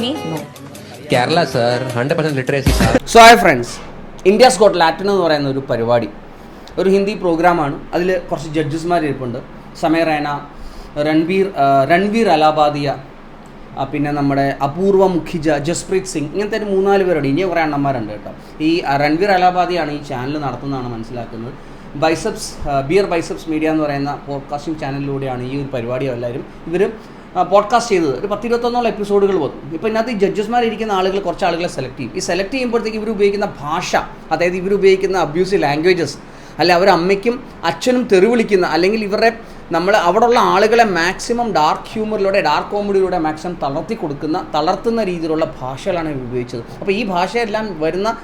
Me? No. Kerala sir hundred percent literacy sir so hi friends India got latent എന്ന് പറയുന്ന ഒരു പരിപാടി. ഒരു ഹിന്ദി പ്രോഗ്രാമാണ് അതിൽ കുറച്ച് ജഡ്ജസ്മാർ ഇരിപ്പുണ്ട്. സമയ റൈന രൺവീർ രൺവീർ അലാബാദിയ പിന്നെ നമ്മുടെ അപൂർവ മുഖിജ ജസ്പ്രീത് സിംഗ് ഇങ്ങനത്തെ ഒരു മൂന്നാൽ പേരുണ്ട്. ഇനിയും കുറേ അണ്ണന്മാരുണ്ട് കേട്ടോ. ഈ രൺവീർ അലാബാദിയാണ് ഈ ചാനൽ നടത്തുന്നതാണ് മനസ്സിലാക്കുന്നത്. ബൈസപ്സ് ബിയർ ബൈസപ്സ് മീഡിയ എന്ന് പറയുന്ന പോഡ്കാസ്റ്റിംഗ് ചാനലിലൂടെയാണ് ഈ ഒരു പരിപാടി എല്ലാവരും. ഇവർ പോഡ്കാസ്റ്റ് ചെയ്തത്. ഒരു പത്തിരുപത്തൊന്നോളം എപ്പിസോഡുകൾ വന്നു. ഇപ്പോൾ ഇതിനകത്ത് ഈ ജഡ്ജസ്മാർ ഇരിക്കുന്ന ആളുകൾ കുറച്ച് ആളുകളെ സെലക്ട് ചെയ്യും. ഈ സെലക്ട് ചെയ്യുമ്പോഴത്തേക്ക് ഇവർ ഉപയോഗിക്കുന്ന ഭാഷ അതായത് ഇവർ ഉപയോഗിക്കുന്ന അബ്യൂസീവ് ലാംഗ്വേജസ് അല്ല അവർ അമ്മയ്ക്കും അച്ഛനും തെറി വിളിക്കുന്ന അല്ലെങ്കിൽ ഇവരുടെ നമ്മൾ അവിടെയുള്ള ആളുകളെ മാക്സിമം ഡാർക്ക് ഹ്യൂമറിലൂടെ ഡാർക്ക് കോമഡിയിലൂടെ മാക്സിമം തളർത്തി കൊടുക്കുന്ന തളർത്തുന്ന രീതിയിലുള്ള ഭാഷകളാണ് ഉപയോഗിച്ചത്. അപ്പോൾ ഈ ഭാഷയെല്ലാം വരുന്ന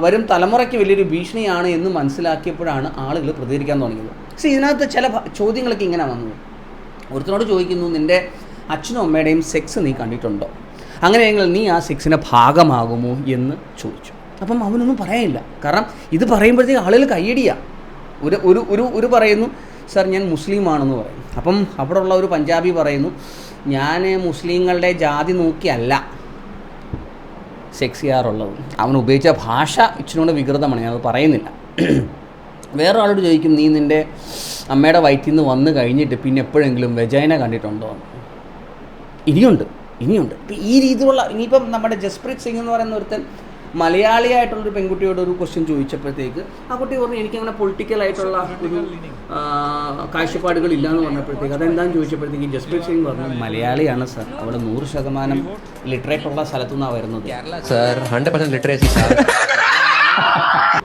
വരും തലമുറയ്ക്ക് വലിയൊരു ഭീഷണിയാണ് എന്ന് മനസ്സിലാക്കിയപ്പോഴാണ് ആളുകൾ പ്രതികരിക്കാൻ തുടങ്ങിയത്. പക്ഷേ ഇതിനകത്ത് ചില ചോദ്യങ്ങളൊക്കെ ഇങ്ങനെ വന്നത് ഒരുത്തനോട് ചോദിക്കുന്നു നിന്റെ അച്ഛനും അമ്മയുടെയും സെക്സ് നീ കണ്ടിട്ടുണ്ടോ? അങ്ങനെയെങ്കിൽ നീ ആ സെക്സിന്റെ ഭാഗമാകുമോ? എന്ന് ചോദിച്ചു. അപ്പം അവനൊന്നും പറയാനില്ല കാരണം ഇത് പറയുമ്പോഴത്തേക്ക് ആളുകൾ കയ്യടിയാ. ഒരു ഒരു ഒരു ഒരു പറയുന്നു സർ ഞാൻ മുസ്ലിമാണെന്ന് പറയും. അപ്പം അവിടെ ഉള്ള ഒരു പഞ്ചാബി പറയുന്നു ഞാൻ മുസ്ലിങ്ങളുടെ ജാതി നോക്കിയല്ല സെക്സ് ചെയ്യാറുള്ളത്. അവൻ ഉപയോഗിച്ച ഭാഷ ഇച്ചിനോട് വികൃതമാണ് ഞാനത് പറയുന്നില്ല. വേറെ ചോദിക്കും നീ നിന്റെ അമ്മയുടെ വയറ്റിൽ നിന്ന് വന്നു കഴിഞ്ഞിട്ട് പിന്നെ എപ്പോഴെങ്കിലും വെജൈന കണ്ടിട്ടുണ്ടോ? എന്ന്. ഇനിയുണ്ട് ഇനിയുണ്ട്. ഇപ്പം ഈ രീതിയിലുള്ള ഇനിയിപ്പം നമ്മുടെ ജസ്പ്രീത് സിംഗ് എന്ന് പറയുന്ന ഒരുത്തൻ മലയാളിയായിട്ടുള്ളൊരു പെൺകുട്ടിയോട് ഒരു ക്വസ്റ്റ്യൻ ചോദിച്ചപ്പോഴത്തേക്ക് ആ കുട്ടി പറഞ്ഞു എനിക്കങ്ങനെ പൊളിറ്റിക്കലായിട്ടുള്ള ഒരു കാഴ്ചപ്പാടുകൾ ഇല്ല എന്ന് പറഞ്ഞപ്പോഴത്തേക്ക് അതെന്താണെന്ന് ചോദിച്ചപ്പോഴത്തേക്ക് ജസ്പ്രീത് സിംഗ് പറഞ്ഞു മലയാളിയാണ് സർ അവിടെ നൂറ് ശതമാനം ലിറ്ററേറ്റ് ഉള്ള സ്ഥലത്തു നിന്നാണ് വരുന്നത്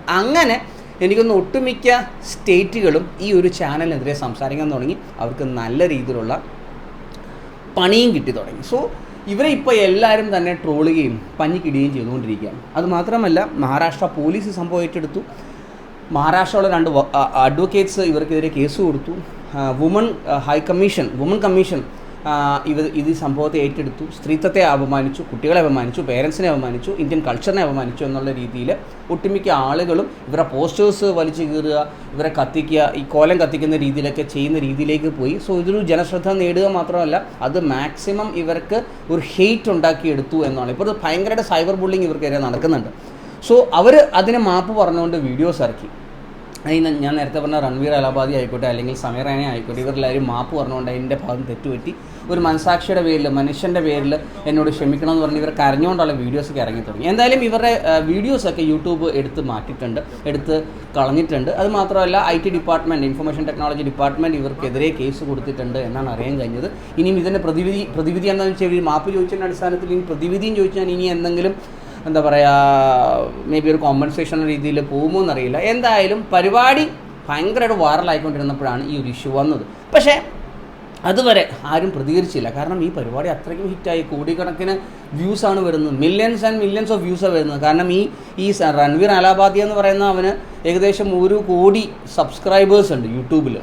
അങ്ങനെ എനിക്കൊന്ന് ഒട്ടുമിക്ക സ്റ്റേറ്റുകളും ഈ ഒരു ചാനലിനെതിരെ സംസാരിക്കാൻ തുടങ്ങി. അവർക്ക് നല്ല രീതിയിലുള്ള പണിയും കിട്ടി തുടങ്ങി. സോ ഇവരെ ഇപ്പോൾ എല്ലാവരും തന്നെ ട്രോളുകയും പഞ്ഞിക്കിടുകയും ചെയ്തുകൊണ്ടിരിക്കുകയാണ്. അതുമാത്രമല്ല മഹാരാഷ്ട്ര പോലീസ് സംഭവം ഏറ്റെടുത്തു. മഹാരാഷ്ട്രയിലെ രണ്ട് അഡ്വക്കേറ്റ്സ് ഇവർക്കെതിരെ കേസ് കൊടുത്തു. Woman high commission woman commission ഇവർ ഇത് ഈ സംഭവത്തെ ഏറ്റെടുത്തു. സ്ത്രീത്വത്തെ അപമാനിച്ചു കുട്ടികളെ അപമാനിച്ചു പേരൻസിനെ അപമാനിച്ചു ഇന്ത്യൻ കൾച്ചറിനെ അപമാനിച്ചു എന്നുള്ള രീതിയിൽ ഒട്ടുമിക്ക ആളുകളും ഇവരെ പോസ്റ്റേഴ്സ് വലിച്ചു കീറുക ഇവരെ കത്തിക്കുക ഈ കോലം കത്തിക്കുന്ന രീതിയിലൊക്കെ ചെയ്യുന്ന രീതിയിലേക്ക് പോയി. സോ ഇതൊരു ജനശ്രദ്ധ നേടുക മാത്രമല്ല അത് മാക്സിമം ഇവർക്ക് ഒരു ഹെയ്റ്റ് ഉണ്ടാക്കിയെടുത്തു എന്നാണ്. ഇപ്പോൾ ഭയങ്കരമായിട്ട് സൈബർ ബുള്ളിങ് ഇവർക്കെതിരെ നടക്കുന്നുണ്ട്. സോ അവർ അതിനെ മാപ്പ് പറഞ്ഞുകൊണ്ട് വീഡിയോസ് ഇറക്കി. അതിന് ഞാൻ നേരത്തെ പറഞ്ഞ റൺവീർ അലാബാദി ആയിക്കോട്ടെ അല്ലെങ്കിൽ സമീർ റാണി ആയിക്കോട്ടെ ഇവരെല്ലാവരും മാപ്പ് പറഞ്ഞുകൊണ്ട് അതിന്റെ ഭാഗം തെറ്റുപറ്റി ഒരു മനസാക്ഷിയുടെ പേരിൽ മനുഷ്യന്റെ പേരിൽ എന്നോട് ക്ഷമിക്കണം എന്ന് പറഞ്ഞ് ഇവർ കരഞ്ഞുകൊണ്ടുള്ള വീഡിയോസൊക്കെ ഇറങ്ങി തുടങ്ങി. എന്തായാലും ഇവരുടെ വീഡിയോസൊക്കെ യൂട്യൂബ് എടുത്ത് മാറ്റിയിട്ടുണ്ട് എടുത്ത് കളഞ്ഞിട്ടുണ്ട്. അത് മാത്രമല്ല I T department information technology department ഇവർക്കെതിരെ കേസ് കൊടുത്തിട്ടുണ്ട് എന്നാണ് അറിയാൻ കഴിഞ്ഞത്. ഇനിയും ഇതിന്റെ പ്രതിവിധി പ്രതിവിധി എന്താണെന്ന് വെച്ചാൽ മാപ്പ് ചോദിച്ചതിന്റെ അടിസ്ഥാനത്തിൽ ഇനി പ്രതിവിധിയും ചോദിച്ചാൽ ഇനി എന്തെങ്കിലും എന്താ പറയുക മേ ബി ഒരു കോമ്പൻസേഷൻ രീതിയിൽ പോകുമോ എന്നറിയില്ല. എന്തായാലും പരിപാടി ഭയങ്കരമായിട്ട് വൈറലായിക്കൊണ്ടിരുന്നപ്പോഴാണ് ഈ ഒരു ഇഷ്യൂ വന്നത്. പക്ഷേ അതുവരെ ആരും പ്രതികരിച്ചില്ല. കാരണം ഈ പരിപാടി അത്രയ്ക്കും ഹിറ്റായി. കോടിക്കണക്കിന് ആണ് വരുന്നത്. Millions and millions of views ആണ് വരുന്നത്. കാരണം ഈ ഈ രൺവീർ അലാബാദി എന്ന് പറയുന്ന അവന് ഏകദേശം ഒരു കോടി സബ്സ്ക്രൈബേഴ്സ് ഉണ്ട് യൂട്യൂബിൽ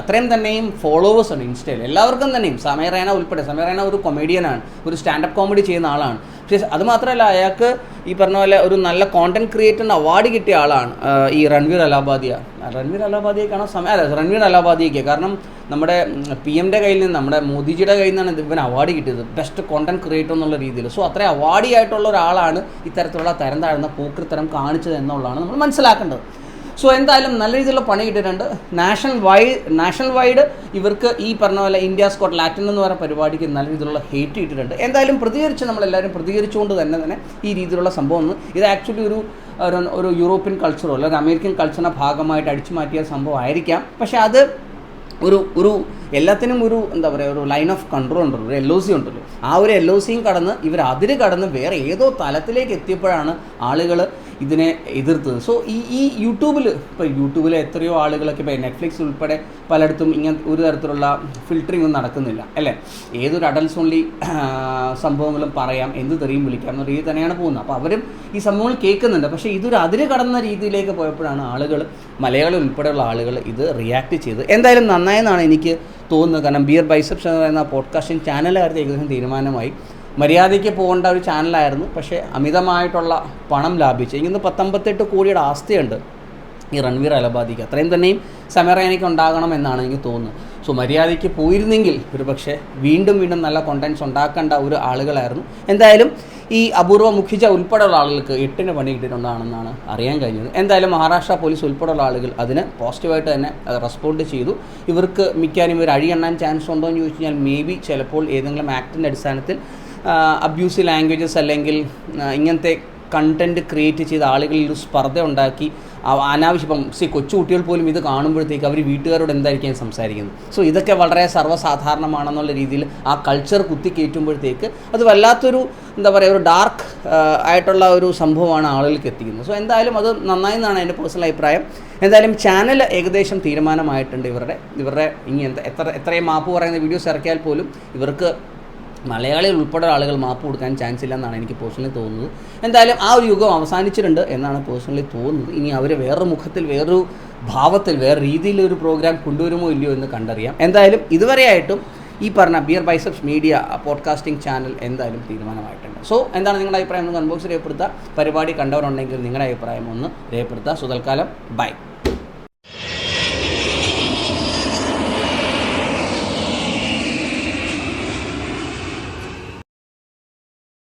അത്രയും തന്നെയും ഫോളോവേഴ്സ് ഉണ്ട് ഇൻസ്റ്റയിൽ. എല്ലാവർക്കും തന്നെയും. സമയറേന ഉൾപ്പെടെ. സമയറേന ഒരു കൊമേഡിയനാണ് ഒരു സ്റ്റാൻഡപ്പ് കോമഡി ചെയ്യുന്ന ആളാണ്. പക്ഷേ അത് മാത്രമല്ല അയാൾക്ക് ഈ പറഞ്ഞ പോലെ ഒരു നല്ല കോണ്ടന്റ് ക്രിയേറ്ററിന് അവാർഡ് കിട്ടിയ ആളാണ് ഈ രൺവീർ അലാബാദിയ രൺവീർ അലാബാദിയെ കാണാൻ സമയം. അല്ല രൺവീർ അലാബാദിയയ്ക്ക് കാരണം നമ്മുടെ പി എമ്മിന്റെ കയ്യിൽ നിന്ന് നമ്മുടെ മോദിജിയുടെ കയ്യിൽ നിന്നാണ് ഇവൻ അവാർഡ് കിട്ടിയത്. ബെസ്റ്റ് കോണ്ടന്റ് ക്രിയേറ്റർ എന്നുള്ള രീതിയിൽ. സോ അത്രയും അവാർഡി ആയിട്ടുള്ള ഒരാളാണ് ഇത്തരത്തിലുള്ള തരം താഴ്ന്ന പൂക്കൃത്തരം കാണിച്ചത് എന്നുള്ളതാണ് നമ്മൾ മനസ്സിലാക്കേണ്ടത്. സോ എന്തായാലും നല്ല രീതിയിലുള്ള പണി കിട്ടിയിട്ടുണ്ട്. നാഷണൽ വൈഡ് നാഷണൽ വൈഡ് ഇവർക്ക് ഈ പറഞ്ഞ പോലെ ഇന്ത്യ സ്കോട്ട് ലാറ്റിൻ എന്ന് പറയുന്ന പരിപാടിക്ക് നല്ല രീതിയിലുള്ള ഹേറ്റ് കിട്ടിയിട്ടുണ്ട്. എന്തായാലും പ്രതികരിച്ച് നമ്മളെല്ലാവരും പ്രതികരിച്ചുകൊണ്ട് തന്നെ തന്നെ ഈ രീതിയിലുള്ള സംഭവം ഒന്ന് ഇത് ആക്ച്വലി ഒരു ഒരു- യൂറോപ്യൻ കൾച്ചറോ അല്ലെങ്കിൽ അമേരിക്കൻ കൾച്ചറിന്റെ ഭാഗമായിട്ട് അടിച്ചു മാറ്റിയ സംഭവം ആയിരിക്കാം. പക്ഷേ അത് ഒരു ഒരു എല്ലാത്തിനും ഒരു എന്താ പറയുക ഒരു ലൈൻ ഓഫ് കൺട്രോൾ ഉണ്ടല്ലോ ഒരു എൽ ഒ സി ഉണ്ടല്ലോ. ആ ഒരു എൽ ഒ സിയും കടന്ന് ഇവർ അതിര് കടന്ന് വേറെ ഏതോ തലത്തിലേക്ക് എത്തിയപ്പോഴാണ് ആളുകൾ ഇതിനെ എതിർത്തത്. സോ ഈ ഈ യൂട്യൂബിൽ ഇപ്പോൾ യൂട്യൂബിലെ എത്രയോ ആളുകളൊക്കെ ഇപ്പോൾ നെറ്റ്ഫ്ലിക്സ് ഉൾപ്പെടെ പലയിടത്തും ഇങ്ങനെ ഒരു തരത്തിലുള്ള ഫിൽറ്ററിംഗ് ഒന്നും നടക്കുന്നില്ല അല്ലേ? ഏതൊരു അഡൽസ് ഓൺലി സംഭവങ്ങളും പറയാം എന്ത് തെറിയും വിളിക്കാം എന്ന രീതി തന്നെയാണ് പോകുന്നത്. അപ്പോൾ അവരും ഈ സംഭവങ്ങൾ കേൾക്കുന്നുണ്ട്. പക്ഷേ ഇതൊരു അതിര് കടന്ന രീതിയിലേക്ക് പോയപ്പോഴാണ് ആളുകൾ മലയാളം ഉൾപ്പെടെയുള്ള ആളുകൾ ഇത് റിയാക്ട് ചെയ്ത് എന്തായാലും നന്നായെന്നാണ് എനിക്ക് തോന്നുന്നത്. കാരണം ബിയർ ബൈസപ്സ് എന്ന് പറയുന്ന പോഡ്കാസ്റ്റിംഗ് ചാനലുകാരുടെ ഏകദേശം തീരുമാനമായി. മര്യാദയ്ക്ക് പോകേണ്ട ഒരു ചാനലായിരുന്നു. പക്ഷേ അമിതമായിട്ടുള്ള പണം ലാഭിച്ചു ഇങ്ങനെ പത്തൊമ്പത്തെട്ട് കോടിയുടെ ആസ്തിയുണ്ട് ഈ റൺവീർ അലബാദിക്ക്. അത്രയും തന്നെയും സമയറയാനിക്ക് ഉണ്ടാകണം എന്നാണ് എനിക്ക് തോന്നുന്നത്. സോ മര്യാദയ്ക്ക് പോയിരുന്നെങ്കിൽ ഒരു പക്ഷേ വീണ്ടും വീണ്ടും നല്ല കോണ്ടന്റ്സ് ഉണ്ടാക്കേണ്ട ഒരു ആളുകളായിരുന്നു. എന്തായാലും ഈ അപൂർവ മുഖിജ ഉൾപ്പെടെയുള്ള ആളുകൾക്ക് എട്ടിന് പണി കിട്ടിയിട്ടുണ്ടാണെന്നാണ് അറിയാൻ കഴിഞ്ഞത്. എന്തായാലും മഹാരാഷ്ട്ര പോലീസ് ഉൾപ്പെടെയുള്ള ആളുകൾ അതിന് പോസിറ്റീവായിട്ട് തന്നെ റെസ്പോണ്ട് ചെയ്തു. ഇവർക്ക് മിക്കാനും ഇവർ അഴിയെണ്ണാൻ ചാൻസ് ഉണ്ടോ എന്ന് ചോദിച്ചു കഴിഞ്ഞാൽ മേ ബി ചിലപ്പോൾ ഏതെങ്കിലും ആക്ടിന്റെ അടിസ്ഥാനത്തിൽ അബ്യൂസീവ് ലാംഗ്വേജസ് അല്ലെങ്കിൽ ഇങ്ങനത്തെ കണ്ടന്റ് ക്രിയേറ്റ് ചെയ്ത ആളുകളിൽ ഒരു സ്പർദ്ധ ഉണ്ടാക്കി അനാവശ്യം ഇപ്പം സി കൊച്ചുകുട്ടികൾ പോലും ഇത് കാണുമ്പോഴത്തേക്ക് അവർ വീട്ടുകാരോട് എന്തായിരിക്കും സംസാരിക്കുന്നത്? സോ ഇതൊക്കെ വളരെ സർവസാധാരണമാണെന്നുള്ള രീതിയിൽ ആ കൾച്ചർ കുത്തിക്കയറ്റുമ്പോഴത്തേക്ക് അത് വല്ലാത്തൊരു എന്താ പറയുക ഒരു ഡാർക്ക് ആയിട്ടുള്ള ഒരു സംഭവമാണ് ആളുകൾക്ക് എത്തിക്കുന്നത്. സോ എന്തായാലും അത് നന്നായി എന്നാണ് എന്റെ പേഴ്സണൽ അഭിപ്രായം. എന്തായാലും ചാനൽ ഏകദേശം തീരുമാനമായിട്ടുണ്ട് ഇവരുടെ ഇവരുടെ ഇനി എന്താ എത്ര എത്രയും മാപ്പ് പറയുന്ന വീഡിയോസ് ഇറക്കിയാൽ പോലും ഇവർക്ക് മലയാളികൾ ഉൾപ്പെടെ ആളുകൾ മാപ്പ് കൊടുക്കാൻ ചാൻസ് ഇല്ല എന്നാണ് എനിക്ക് പേഴ്സണലി തോന്നുന്നത്. എന്തായാലും ആ ഒരു യുഗം അവസാനിച്ചിട്ടുണ്ട് എന്നാണ് പേഴ്സണലി തോന്നുന്നത്. ഇനി അവർ വേറൊരു മുഖത്തിൽ വേറൊരു ഭാവത്തിൽ വേറെ രീതിയിൽ ഒരു പ്രോഗ്രാം കൊണ്ടുവരുമോ ഇല്ലയോ എന്ന് കണ്ടറിയാം. എന്തായാലും ഇതുവരെയായിട്ടും ഈ പറഞ്ഞ beer biceps media podcasting channel എന്തായാലും തീരുമാനമായിട്ടുണ്ട്. സോ എന്താണ് നിങ്ങളുടെ അഭിപ്രായം? ഒന്ന് കൺബോക്സ് രേഖപ്പെടുത്തുക. പരിപാടി കണ്ടവരുണ്ടെങ്കിൽ നിങ്ങളുടെ അഭിപ്രായം ഒന്ന് രേഖപ്പെടുത്തുക. സോ തൽക്കാലം ബൈ